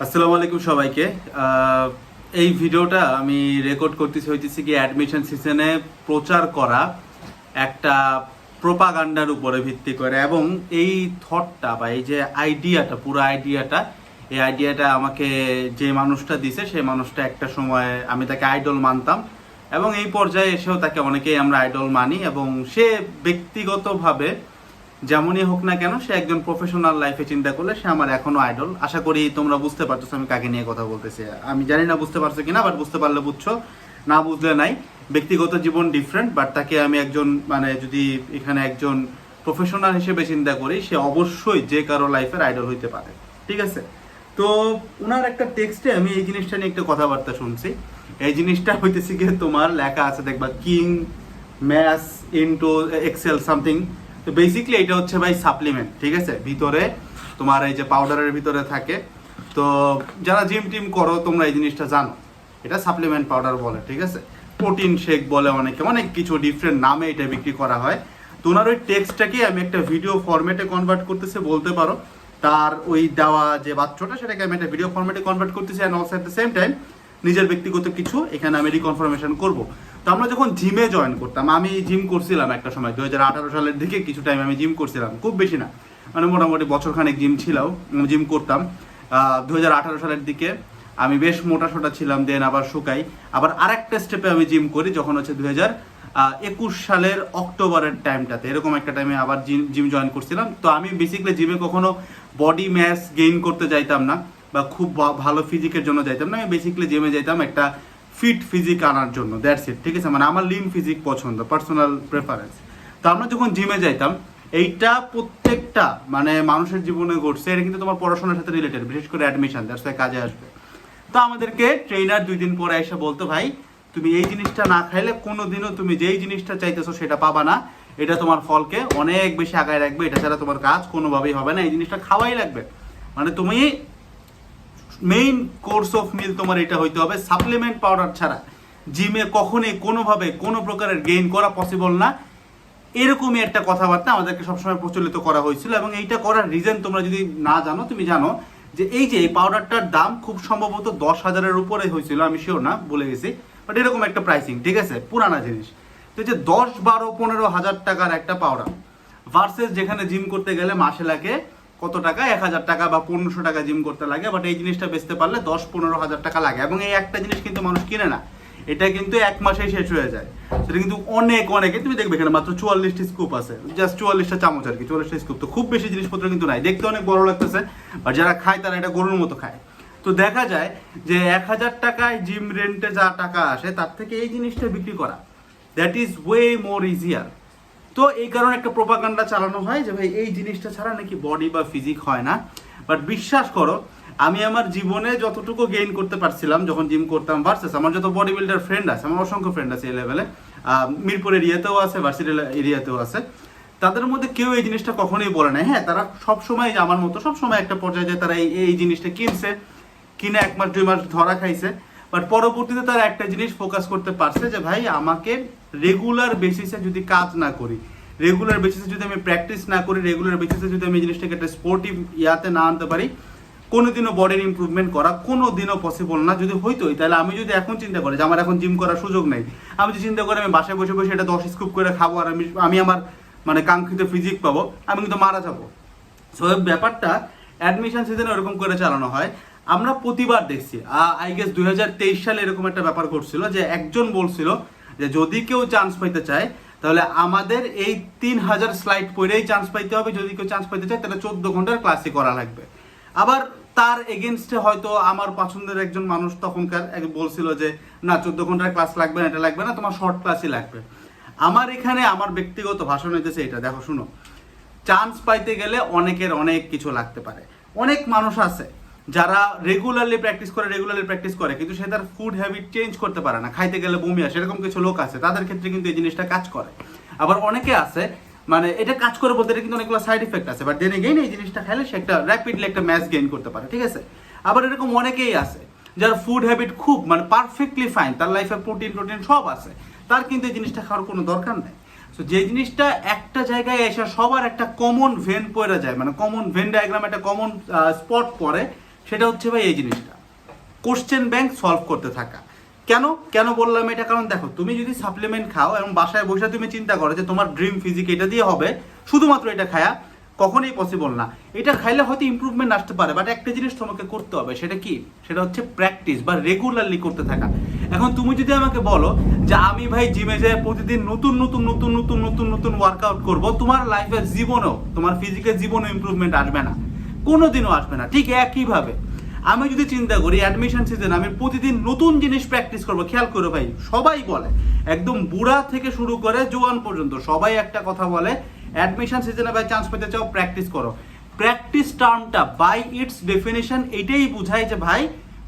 আসসালামু আলাইকুম সবাইকে। এই ভিডিওটা আমি রেকর্ড করতেছি হইতেছি কি অ্যাডমিশন সিজনে প্রচার করা একটা প্রোপাগান্ডার উপরে ভিত্তি করে এবং এই থটটা বা এই যে আইডিয়াটা পুরো আইডিয়াটা এই আইডিয়াটা আমাকে যে মানুষটা দিছে, সেই মানুষটা একটা সময় আমি তাকে আইডল মানতাম এবং এই পর্যায়ে এসেও তাকে অনেকেই আমরা আইডল মানি এবং সে ব্যক্তিগতভাবে যেমনই হোক না কেন, সে একজন প্রফেশনাল লাইফে চিন্তা করলে সে আমার এখনও আইডল আশা করি তোমরা বুঝতে পারছ আমি কাকে নিয়ে কথা বলতেছি। আমি জানি না বুঝতে পারছ কিনা বাট বুঝতে পারলে বুঝছ। না বুঝলে নাই। ব্যক্তিগত জীবন ডিফারেন্ট বাট তাকে আমি একজন মানে যদি এখানে একজন প্রফেশনাল হিসেবে চিন্তা করি, সে অবশ্যই যে কারও লাইফের আইডল হইতে পারে। ঠিক আছে? তো ওনার একটা টেক্সটে আমি এই জিনিসটা নিয়ে একটা কথাবার্তা শুনছি। এই জিনিসটা হইতেছি কি তোমার লেখা আছে দেখবা king maths into Excel something তো বেসিকলি এটা হচ্ছে ভাই সাপ্লিমেন্ট ঠিক আছে? ভিতরে তোমার এই যে পাউডারের ভিতরে থাকে। তো যারা জিম টিম করো, তোমরা এই জিনিসটা জানো। এটা সাপ্লিমেন্ট পাউডার বলে, ঠিক আছে? প্রোটিন শেক বলে অনেকে, অনেক কিছু ডিফারেন্ট নামে এটা বিক্রি করা হয়। তো ওনার ওই টেক্সটটাকে আমি একটা ভিডিও ফরম্যাটে কনভার্ট করতেছে, বলতে পারো। তার ওই দেওয়া যে বাচ্চাটা, সেটাকে আমি একটা ভিডিও ফরম্যাটে কনভার্ট করতেছি and also at the same time নিজের ব্যক্তিগত কিছু এখানে আমি রিকনফার্মেশন করব। তো আমরা যখন জিমে জয়েন করতাম, আমি জিম করছিলাম একটা সময় দু হাজার আঠারো সালের দিকে কিছু টাইম আমি জিম করছিলাম, খুব বেশি না। মানে মোটামুটি বছরখানেক জিম ছিল জিম করতাম। দু হাজার আঠারো সালের দিকে আমি বেশ মোটা সোটা ছিলাম দেন আবার শুকাই। আবার আরেকটা স্টেপে আমি জিম করি, যখন হচ্ছে দু একুশ সালের অক্টোবরের টাইমটাতে এরকম একটা টাইমে আবার জিম জিম জয়েন করছিলাম। তো আমি বেসিক্যালি জিমে কখনো বডি ম্যাস গেইন করতে যাইতাম না, বা খুব ভালো ফিজিকের জন্য যাইতাম না, আমি বেসিক্যালি জিমে যাইতাম একটা ফিট ফিজিক আনার জন্য দ্যাটস ইট ঠিক আছে? মানে আমার লিন ফিজিক পছন্দ পার্সোনাল প্রেফারেন্স তো আমরা যখন জিমে যাইতাম, এইটা প্রত্যেকটা মানে মানুষের জীবনে ঘটছে, এটা কিন্তু তোমার পড়াশোনার সাথে রিলেটেড বিশেষ করে অ্যাডমিশন দ্যাটস কাজে আসবে। তো আমাদেরকে ট্রেনার দুই দিন পরে এসে বলতো, ভাই, তুমি এই জিনিসটা না খাইলে কোনোদিনও তুমি যেই জিনিসটা চাইতেছো সেটা পাবা না। এটা তোমার ফলকে অনেক বেশি আগায় রাখবে, এটা ছাড়া তোমার কাজ কোনোভাবেই হবে না, এই জিনিসটা খাওয়াই লাগবে। মানে তুমি মেইন কোর্স অফ মিল তোমার এটা হইতে হবে সাপ্লিমেন্ট পাউডার ছাড়া। জিমে কখনোই কোনোভাবে কোনো প্রকারের গেইন করা পসিবল না। এরকমই একটা কথাবার্তা আমাদেরকে সবসময় প্রচলিত করা হয়েছিল এবং এইটা করার রিজন তোমরা যদি না জানো, তুমি জানো যে এই যে এই পাউডারটার দাম খুব সম্ভবত দশ হাজারের উপরে হয়েছিল, আমি শিওর না, বলে গেছি। বাট এরকম একটা প্রাইসিং ঠিক আছে? পুরানা জিনিস। তো যে দশ, বারো, পনেরো হাজার টাকার একটা পাউডার ভার্সেস যেখানে জিম করতে গেলে মাসে লাগে কত টাকা? এক হাজার টাকা বা পনেরোশো টাকা জিম করতে লাগে বাট এই জিনিসটা বেচতে পারলে দশ, পনেরো হাজার টাকা লাগে। এবং এই একটা জিনিস কিন্তু মানুষ কিনে না। এটা কিন্তু এক মাসেই শেষ হয়ে যায়। সেটা কিন্তু অনেক, অনেকে, তুমি দেখবে এখানে মাত্র চুয়াল্লিশটি স্কুপ আছে। জাস্ট চুয়াল্লিশটা চামচ আর কি, চুয়াল্লিশটা স্কুপ তো খুব বেশি জিনিসপত্র কিন্তু নাই। দেখতে অনেক বড় লাগতেছে আর যারা খায় তারা এটা গরুর মতো খায়। তো দেখা যায় যে এক হাজার টাকায় জিম রেন্টে যা টাকা আসে, তার থেকে এই জিনিসটা বিক্রি করা that is way more easier তো এই কারণে একটা প্রোপাগান্ডা চালানো হয় যে ভাই, এই জিনিসটা ছাড়া নাকি বডি বা ফিজিক হয় না। বাট বিশ্বাস করো, আমি আমার জীবনে যতটুকু গেইন করতে পারছিলাম, যখন জিম করতাম ভার্সেস আমার যত বডি বিল্ডার ফ্রেন্ড আছে, আমার অসংখ্য ফ্রেন্ড আছে এই লেভেলে মিরপুর এরিয়াতেও আছে ভার্সিটি এরিয়াতেও আছে, তাদের মধ্যে কেউ এই জিনিসটা কখনোই বলে না হ্যাঁ তারা সব সময় আমার মতো সব সময় একটা পর্যায়ে যায় তারা এই এই জিনিসটা কিনছে, কিনে এক মাস, দুই মাস ধরা খাইছে বাট পরবর্তীতে তারা একটা জিনিস ফোকাস করতে পারছে যে ভাই, আমাকে রেগুলার বেসিসে যদি কাজ না করি রেগুলার বেসিসে যদি আমি প্র্যাকটিস না করি রেগুলার বেসিসে যদি আমি জিনিসটাকে একটা স্পোর্টিভ ইয়াতে না আনতে পারি, কোনোদিনও বডির ইমপ্রুভমেন্ট করা কোনো দিনও পসিবল না। যদি হইতোই, তাহলে আমি যদি এখন চিন্তা করি যে আমার এখন জিম করার সুযোগ নেই, আমি যদি চিন্তা করি আমি বাসায় বসে বসে এটা দশ স্কুপ করে খাব আর আমি আমি আমার মানে কাঙ্ক্ষিত ফিজিক পাবো, আমি কিন্তু মারা যাব। সো ব্যাপারটা অ্যাডমিশন সিজনে ওরকম করে চালানো হয়। আমরা প্রতিবার দেখছি আই গেস দুই হাজার তেইশ সালে এরকম একটা ব্যাপার ঘটছিল যে একজন বলছিল যে যদি কেউ চান্স পাইতে চায়, তাহলে আমাদের এই তিন হাজার স্লাইড পড়েই চান্স পাইতে হবে। যদি কেউ চান্স পাইতে চায়, তাহলে চোদ্দ ঘণ্টার ক্লাসে করা লাগবে। আবার তার এগেনস্টে হয়তো আমার পছন্দের একজন মানুষ তখনকার বলছিল যে, না, চোদ্দ ঘণ্টার ক্লাস লাগবে না, এটা লাগবে না, তোমার শর্ট ক্লাসই লাগবে। আমার এখানে আমার ব্যক্তিগত ভাষণ হইতেছে এটা। দেখো, শুনো। চান্স পাইতে গেলে অনেকের অনেক কিছু লাগতে পারে। অনেক মানুষ আছে যারা রেগুলারলি প্র্যাকটিস করে রেগুলারলি প্র্যাকটিস করে, কিন্তু সে তার ফুড হ্যাবিট চেঞ্জ করতে পারে না। খাইতে গেলে বমি আসে, এরকম কিছু লোক আছে, তাদের ক্ষেত্রে কিন্তু এই জিনিসটা কাজ করে। আবার অনেকে আছে মানে এটা কাজ করে বলতে কিন্তু অনেকগুলো সাইড ইফেক্ট আছে বাট দেন এগেইন এই জিনিসটা খাইলে সে একটা র্যাপিডলি একটা ম্যাচ গেইন করতে পারে, ঠিক আছে? আবার এরকম অনেকেই আছে, যার ফুড হ্যাবিট খুব মানে পারফেক্টলি ফাইন তার লাইফে প্রোটিন প্রোটিন সব আছে, তার কিন্তু এই জিনিসটা খাওয়ার কোনো দরকার নেই। সো যে জিনিসটা একটা জায়গায় এসে সবার একটা কমন ভেন পড়ে যায় মানে কমন ভেন ডায়াগ্রাম একটা কমন স্পট পড়ে সেটা হচ্ছে ভাই এই জিনিসটা। কোশ্চেন ব্যাংক সলভ করতে থাকা। কেন? কেন বললাম এটা? কারণ দেখো, তুমি যদি সাপ্লিমেন্ট খাও এবং বাসায় বসে তুমি চিন্তা করো যে তোমার ড্রিম ফিজিক এটা দিয়ে হবে, শুধুমাত্র এটা খায়া কখনোই পসিবল না। এটা খাইলে হয়তো ইমপ্রুভমেন্ট আসতে পারে বাট একটা জিনিস তোমাকে করতে হবে, সেটা কি? সেটা হচ্ছে প্র্যাকটিস বা রেগুলারলি করতে থাকা। এখন তুমি যদি আমাকে বলো যে আমি ভাই জিমে যাই প্রতিদিন নতুন নতুন নতুন নতুন নতুন নতুন ওয়ার্কআউট করব, তোমার লাইফের জীবনেও, তোমার ফিজিকের জীবনেও ইমপ্রুভমেন্ট আসবে না। কোনোদিনও আসবে না। ঠিক একইভাবে আমি যদি চিন্তা করি অ্যাডমিশন সিজন আমি প্রতিদিন নতুন জিনিস প্র্যাকটিস করব, খেয়াল করো ভাই, সবাই বলে, একদম বুড়া থেকে শুরু করে জোয়ান পর্যন্ত সবাই একটা কথা বলে অ্যাডমিশন সিজনে ভাই চান্স পেতে চাও প্র্যাকটিস করো। প্র্যাকটিস টার্মটা বাই ইটস ডেফিনেশন এটাই বোঝায় যে ভাই,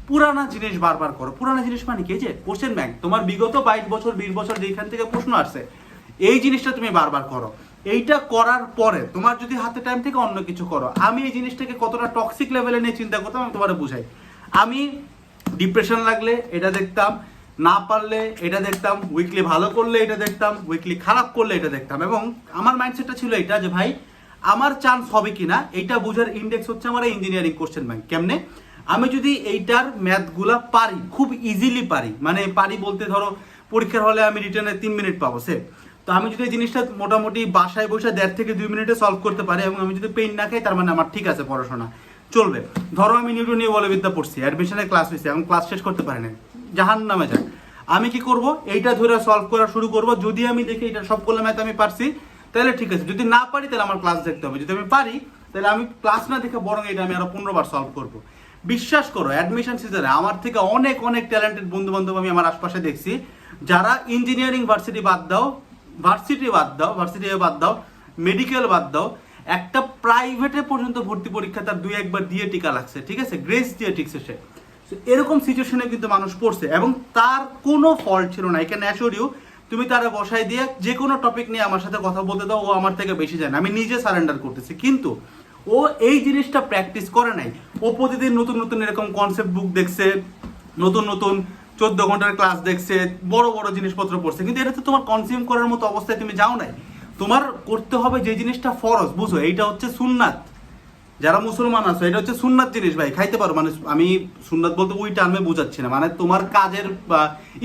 পুরানা জিনিস বারবার করো। পুরানা জিনিস মানে কি? যে কোশ্চেন ব্যাংক তোমার বিগত বাইশ বছর, বিশ বছর যেখান থেকে প্রশ্ন আসছে এই জিনিসটা তুমি বারবার করো। এইটা করার পরে তোমার যদি হাতে টাইম থেকে অন্য কিছু করো। আমি এই জিনিসটাকে কতটা টক্সিক লেভেলে নিয়ে চিন্তা করতাম, আমি তোমার বুঝাই। আমি ডিপ্রেশন লাগলে এটা দেখতাম, না পারলে এটা দেখতাম উইকলি ভালো করলে এটা দেখতাম উইকলি খারাপ করলে এটা দেখতাম। এবং আমার মাইন্ডসেটটা ছিল এটা যে, ভাই, আমার চান্স হবে কিনা এইটা বোঝার ইন্ডেক্স হচ্ছে আমার ইঞ্জিনিয়ারিং কোশ্চেন ব্যাংক কেমনে? আমি যদি এইটার ম্যাথগুলা পারি, খুব ইজিলি পারি মানে পারি বলতে ধরো, পরীক্ষার হলে আমি রিটার্নে তিন মিনিট পাবো সে তো আমি যদি এই জিনিসটা মোটামুটি বাসায় বসে দেড় থেকে দুই মিনিটে সলভ করতে পারি এবং আমি যদি পেইন না খাই, তার মানে আমার ঠিক আছে পড়াশোনা। চলবে। ধরো আমি নিউটনীয় বলবিদ্যা পড়ছি অ্যাডমিশনে ক্লাস হয়েছে এবং ক্লাস শেষ করতে পারি না জাহান নামে যাক। আমি কি করব? এইটা ধরে সলভ করা শুরু করব। যদি আমি দেখি এটা সবগুলো ম্যাথ আমি পারছি, তাহলে ঠিক আছে। যদি না পারি, তাহলে আমার ক্লাস দেখতে হবে। যদি আমি পারি, তাহলে আমি ক্লাস না দেখে বরং এটা আমি আরও পনেরো বার সলভ করব। বিশ্বাস করো অ্যাডমিশন সিজনে আমার থেকে অনেক অনেক ট্যালেন্টেড বন্ধু বান্ধব আমি আমার আশপাশে দেখছি। যারা ইঞ্জিনিয়ারিং ভার্সিটি বাদ দাও ভার্সিটি বাদ দাও ভার্সিটি বাদ দাও মেডিকেল বাদ দাও। একটা প্রাইভেটে পর্যন্ত ভর্তি পরীক্ষা তার দুই একবার দিয়ে টিকা লাগছে, ঠিক আছে? গ্রেস দিয়ে টিকছে সে এরকম সিচুয়েশনে কিন্তু মানুষ পড়ছে এবং তার কোনো ফল্ট ছিল না। এখানে অ্যাসোর তুমি তারা বসাই দিয়ে যে কোনো টপিক নিয়ে আমার সাথে কথা বলতে দাও, ও আমার থেকে বেশি জানে। আমি নিজে সারেন্ডার করতেছি। কিন্তু ও এই জিনিসটা প্র্যাকটিস করে নাই। ও প্রতিদিন নতুন নতুন এরকম কনসেপ্ট বুক দেখছে, নতুন নতুন চোদ্দ ঘণ্টার ক্লাস দেখছে, বড় বড় জিনিসপত্র পড়ছে, কিন্তু এটা তো তোমার কনজিউম করার মতো অবস্থায় তুমি যাও নাই। তোমার করতে হবে যে জিনিসটা ফরজ, বুঝো? এইটা হচ্ছে সুন্নাত। যারা মুসলমান আছে, এটা হচ্ছে সুন্নাত জিনিস ভাই, খাইতে পারো। মানে আমি সুন্নাত বলতে ওই টার্মে বোঝাচ্ছি না। মানে তোমার কাজের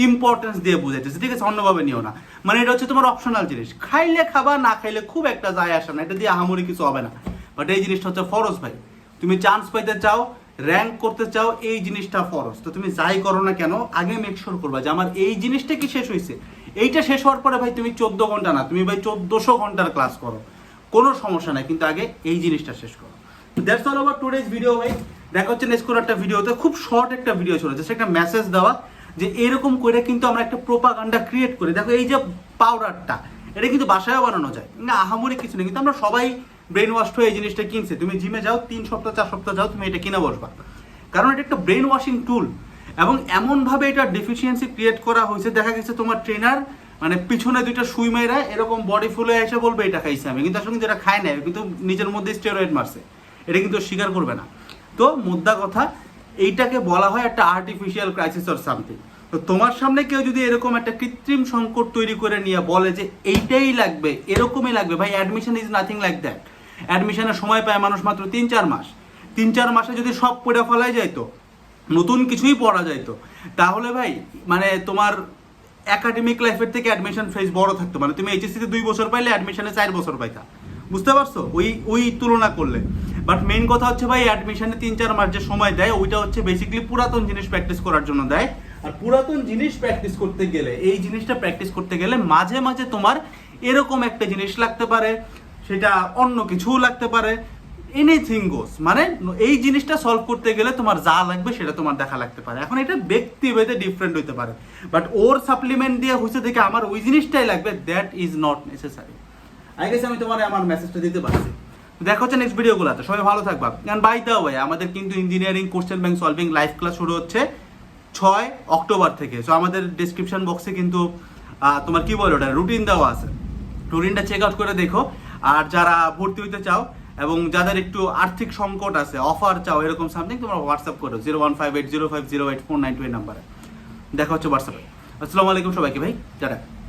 ইম্পর্টেন্স দিয়ে বুঝাইতেছে, ঠিক আছে? অন্যভাবে নিও না। মানে এটা হচ্ছে তোমার অপশনাল জিনিস। খাইলে খাবা, না খাইলে খুব একটা যায় আসে না। এটা দিয়ে আহামরি কিছু হবে না। বাট এই জিনিসটা হচ্ছে ফরজ ভাই। তুমি চান্স পাইতে চাও র্যাঙ্ক করতে চাও, এই জিনিসটা ফরজ। তো তুমি যাই করো না কেন, আগে মেক শিওর করবা যে আমার এই জিনিসটা কি শেষ হয়েছে এইটা শেষ হওয়ার পরে ভাই তুমি চোদ্দ ঘণ্টা না, তুমি ভাই চোদ্দশো ঘণ্টার ক্লাস করো। কোনো সমস্যা নাই, কিন্তু আগে এই জিনিসটা শেষ করো। দ্যাটস অল আবার টুডেজ ভিডিও ভাই। দেখা হচ্ছে নেক্সট কোনো একটা ভিডিওতে খুব শর্ট একটা ভিডিও ছিল জাস্ট একটা মেসেজ দেওয়া যে এরকম করে কিন্তু আমরা একটা প্রোপাগান্ডা ক্রিয়েট করি। দেখো এই যে পাউডারটা এটা কিন্তু বাসায় বানানো যায়। না, আহামরি কিছু নেই, কিন্তু আমরা সবাই ব্রেন ওয়াশ হয়ে এই জিনিসটা কিনছে। তুমি জিমে যাও, তিন সপ্তাহ, চার সপ্তাহ যাও, তুমি এটা কিনে বসবা। কারণ এটা একটা ব্রেন ওয়াশিং টুল এবং এমনভাবে এটা ডেফিসিয়েন্সি ক্রিয়েট করা হয়েছে, দেখা গেছে তোমার ট্রেনার মানে পিছনে দুইটা সুই মেয়েরা এরকম বডি ফুলে এসে বলবে, এটা খাইছে আমি। কিন্তু আসলে কিন্তু এটা খায় না কিন্তু নিজের মধ্যে স্টেরয়েড মারছে। এটা কিন্তু স্বীকার করবে না। তো মুদ্রা কথা, এইটাকে বলা হয় একটা আর্টিফিশিয়াল ক্রাইসিস অর সামথিং তো তোমার সামনে কেউ যদি এরকম একটা কৃত্রিম সংকট তৈরি করে নিয়ে বলে যে, এইটাই লাগবে, এরকমই লাগবে। ভাই admission is nothing like that অ্যাডমিশনের সময় পায় মানুষ মাত্র তিন, চার মাস। তিন, চার মাসে যদি সব পড়ে ফেলাই যাইতো নতুন কিছুই পড়া যাইতো তাহলে ভাই মানে তোমার একাডেমিক লাইফের থেকে অ্যাডমিশন ফেজ বড় থাকতো। মানে তুমি এইচএসসিতে দুই বছর পাইলে অ্যাডমিশনে চার বছর পাইতা। বুঝতে পারছ? ওই ওই তুলনা করলে। বাট মেইন কথা হচ্ছে ভাই অ্যাডমিশনে তিন, চার মাস যে সময় দেয়, ওইটা হচ্ছে বেসিক্যালি পুরাতন জিনিস প্র্যাকটিস করার জন্য দেয়। আর পুরাতন জিনিস প্র্যাকটিস করতে গেলে, এই জিনিসটা প্র্যাকটিস করতে গেলে মাঝে মাঝে তোমার এরকম একটা জিনিস লাগতে পারে। সেটা অন্য কিছুও লাগতে পারে। এনিথিং গোস মানে এই জিনিসটা সলভ করতে গেলে তোমার যা লাগবে সেটা তোমার দেখা লাগতে পারে। এখন এটা ব্যক্তিভেদে ডিফারেন্ট হতে পারে। বাট ওর সাপ্লিমেন্ট দিয়ে হয়েছে থেকে আমার ওই জিনিসটাই লাগবে that is not necessary I guess আমি তোমার আমার মেসেজটা দিতে পারছি। দেখা হচ্ছে নেক্সট ভিডিওগুলোতে সবাই ভালো থাকবা। কারণ বাই দা ভাই আমাদের কিন্তু engineering question bank solving live class শুরু হচ্ছে ছয় অক্টোবর থেকে। সো আমাদের ডিসক্রিপশন বক্সে কিন্তু তোমার কি বলে ওটা? রুটিন দেওয়া আছে। রুটিনটা চেক আউট করে দেখো। আর যারা ভর্তি হইতে চাও এবং যাদের একটু আর্থিক সংকট আছে অফার চাও, এরকম সামথিং তোমরা হোয়াটসঅ্যাপ করো zero one five eight zero five zero eight four nine two এই নাম্বারে দেখা হচ্ছে হোয়াটসঅ্যাপে আসসালামু আলাইকুম সবাইকে ভাই, টাটা।